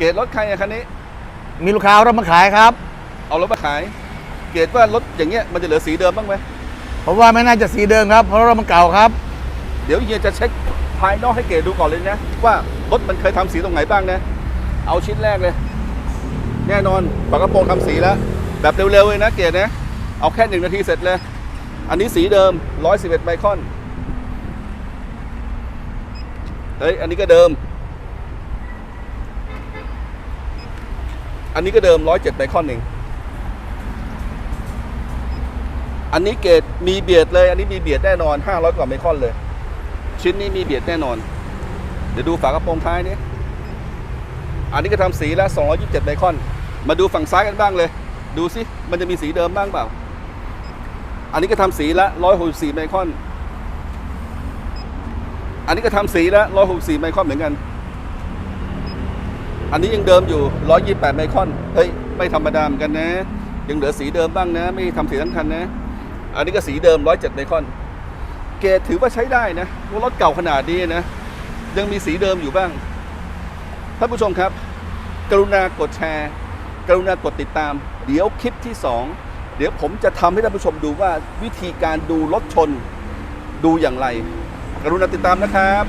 เกรดรถใครอะคันนี้ มีลูกค้าเอารถมาขายครับ เอารถมาขาย เกรดว่ารถอย่างเงี้ยมันจะเหลือสีเดิมบ้างไหมผมว่าไม่น่าจะสีเดิมครับ เพราะรถมันเก่าครับ เดี๋ยวเฮียจะเช็คภายนอกให้เกรดดูก่อนเลยนะ ว่ารถมันเคยทำสีตรงไหนบ้างนะ เอาชิ้นแรกเลย แน่นอนฝากระโปรงทำสีแล้ว แบบเร็วๆเลยนะเกรดนะ เอาแค่หนึ่งนาทีเสร็จเลย อันนี้สีเดิม 111ไมครอนเฮ้ยอันนี้ก็เดิม อันนี้ก็เดิม107ไมครอนเองอันนี้เกรดมีเบียดเลย อันนี้มีเบียดแน่นอน500กว่าไมครอนเลย ชิ้นนี้มีเบียดแน่นอน เดี๋ยวดูฝากระโปรงท้ายนี้อันนี้ก็ทำสีแล้ว227ไมคอน มาดูฝั่งซ้ายกันบ้างเลย ดูสิมันจะมีสีเดิมบ้างเปล่า อันนี้ก็ทำสีละ164ไมคอน อันนี้ก็ทำสีละ164ไมคอนเหมือนกัน อันนี้ยังเดิมอยู่ 128 ไมครอน เฮ้ย ไม่ธรรมดาเหมือนกันนะ ยังเหลือสีเดิมบ้างนะ ไม่ทำสีทั้งคันนะ อันนี้ก็สีเดิม 107 ไมครอน เกรถือว่าใช้ได้นะว่ารถเก่าขนาดนี้นะ ยังมีสีเดิมอยู่บ้าง ท่านผู้ชมครับ กรุณากดแชร์ กรุณากดติดตาม เดี๋ยวคลิปที่ 2 เดี๋ยวผมจะทำให้ท่านผู้ชมดูว่าวิธีการดูรถชนดูอย่างไร กรุณาติดตามนะครับ